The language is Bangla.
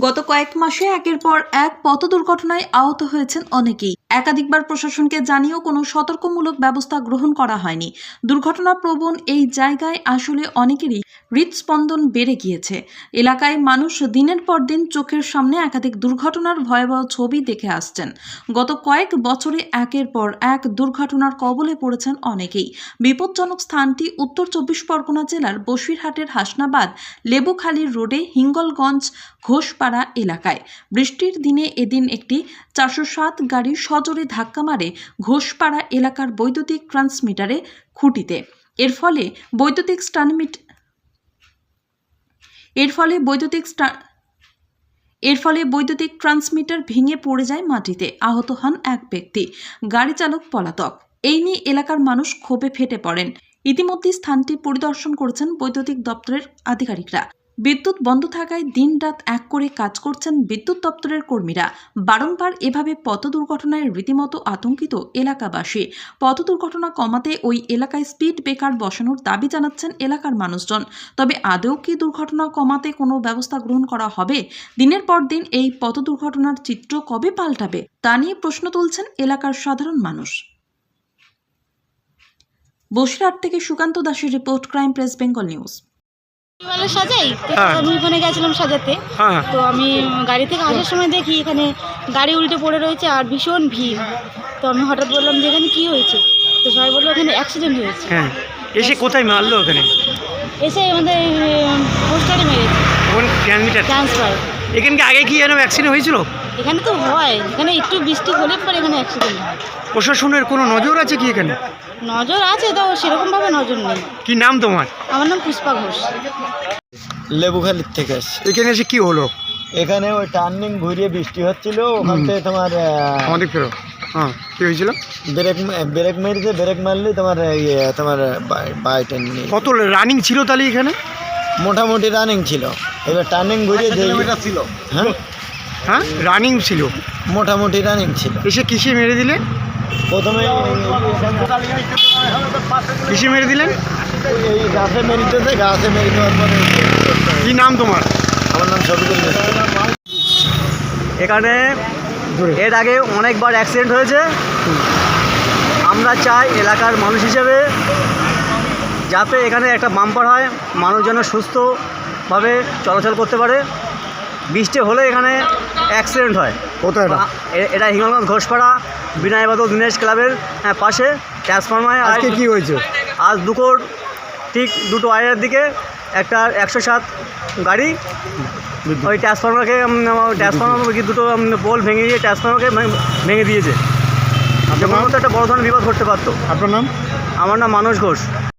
গত কয়েক মাসে একের পর এক পথ দুর্ঘটনায় আহত হয়েছেন অনেকেই। একাধিকবার প্রশাসনকে জানিয়েও কোনো সতর্কমূলক ব্যবস্থা গ্রহণ করা হয়নি। দুর্ঘটনা প্রবণ এই জায়গায় আসলে অনেকেরই হৃদস্পন্দন বেড়ে গিয়েছে। এলাকায় মানুষ দিনের পর দিন চোখের সামনে একাধিক দুর্ঘটনার ভয়াবহ ছবি দেখে আসছেন। গত কয়েক বছরে একের পর এক দুর্ঘটনার কবলে পড়েছেন অনেকেই। বিপজ্জনক স্থানটি উত্তর চব্বিশ পরগনা জেলার বসিরহাটের হাসনাবাদ, লেবুখালী রোডে হিঙ্গলগঞ্জ ঘোষপাড়া এলাকায়। বৃষ্টির দিনে এদিন একটি চারশো সাত গাড়ি সজোরে ধাক্কা মারে ঘোষপাড়া এলাকার বৈদ্যুতিক ট্রান্সমিটারে খুঁটিতে। এর ফলে বৈদ্যুতিক স্টানমিট এর ফলে বৈদ্যুতিক এর ফলে বৈদ্যুতিক ট্রান্সমিটার ভেঙে পড়ে যায় মাটিতে, আহত হন এক ব্যক্তি। গাড়ি চালক পলাতক। এই নিয়ে এলাকার মানুষ ক্ষোভে ফেটে পড়েন। ইতিমধ্যে স্থানটি পরিদর্শন করেছেন বৈদ্যুতিক দপ্তরের আধিকারিকরা। বিদ্যুৎ বন্ধ থাকায় দিনরাত এক করে কাজ করছেন বিদ্যুৎ দপ্তরের কর্মীরা। বারংবার এভাবে পথ দুর্ঘটনায় রীতিমতো আতঙ্কিত এলাকাবাসী। পথ দুর্ঘটনা কমাতে ওই এলাকায় স্পিড ব্রেকার বসানোর দাবি জানাচ্ছেন এলাকার মানুষজন। তবে আদৌ কি দুর্ঘটনা কমাতে কোনো ব্যবস্থা গ্রহণ করা হবে? দিনের পর দিন এই পথ দুর্ঘটনার চিত্র কবে পাল্টাবে? তা নিয়ে প্রশ্ন তুলছেন এলাকার সাধারণ মানুষ। বসিরহাট থেকে সুকান্ত দাসের report crime press Bengal news. সাজাই। তো হ্যাঁ। আমি ওখানে গেছিলাম সাজাতে। হ্যাঁ। তো আমি গাড়ি থেকে আসার সময় দেখি এখানে গাড়ি উল্টে পড়ে রয়েছে আর ভীষণ ভিড়। তো আমি হঠাৎ বললাম যে এখানে কী হয়েছে? তো সবাই বলল এখানে অ্যাক্সিডেন্ট হয়েছে। হ্যাঁ। এসে কোথায় মারলো ওখানে? এসে আমাদের পোস্টারে মেরেছে। কোন ট্রান্সফার এখানে কি আগে কি অ্যাক্সিডেন্ট হয়েছিল? এখানে তো হয়। এখানে একটু বৃষ্টি হলে পরে এখানে অ্যাক্সিডেন্ট হয়। প্রশাসনের কোনো নজর আছে কি এখানে? নজর আছে তো সেরকমভাবে নজর নেই। কি নাম তোমার? আমার নাম পুষ্পা ঘোষ। লেবুখালির থেকে এসছি। এখানে এসে কি হলো? এখানে ওই টার্নিং ঘুরিয়ে বৃষ্টি হচ্ছিল ওখান থেকে তোমার আমাদের ফেরো। হ্যাঁ কি হয়েছিল? ব্রেক ব্রেক মেরেছে ব্রেক মারলে তোমার ইয়ে তোমার বাইটে নিয়ে কত রানিং ছিল তাহলে এখানে? মোটামুটি রানিং ছিল। এবার টার্নিং ঘুরিয়ে যে ছিল? হ্যাঁ? হ্যাঁ রানিং ছিল? মোটামুটি রানিং ছিল। এসে কিসে মেরে দিলে? প্রথমে কিসে মেরে দিলেন? এই গাছে মেরিতেছে গাছে মেরে দেওয়ার পরে কি নাম তোমার? আমার নাম শফিকুল এখানে এর আগে অনেকবার অ্যাক্সিডেন্ট হয়েছে। আমরা চাই এলাকার মানুষ হিসেবে যাতে এখানে একটা বাম্পার হয় মানুষ যেন সুস্থভাবে চলাচল করতে পারে। বৃষ্টি হলে এখানে অ্যাক্সিডেন্ট হয়। কোথায় এটা? এটা হিঙ্গলগঞ্জ ঘোষপাড়া বিনয় বাদল দিনেশ ক্লাবের আহ, পাশে ট্রান্সফরমার আজকে কি হয়েছে? আজ দুপুর ঠিক দুটো আড়াইয়ের দিকে একটা একশো সাত গাড়ি ওই ট্রান্সফর্মারকে ট্রান্সফর্মার দুটো উম, পোল ভেঙে দিয়ে ট্রান্সফর্মারকে ভেঙে- দিয়েছে। মতো একটা বড় ধরনের বিপদ ঘটতে পারতো। আপনার নাম? আমার নাম মানস ঘোষ।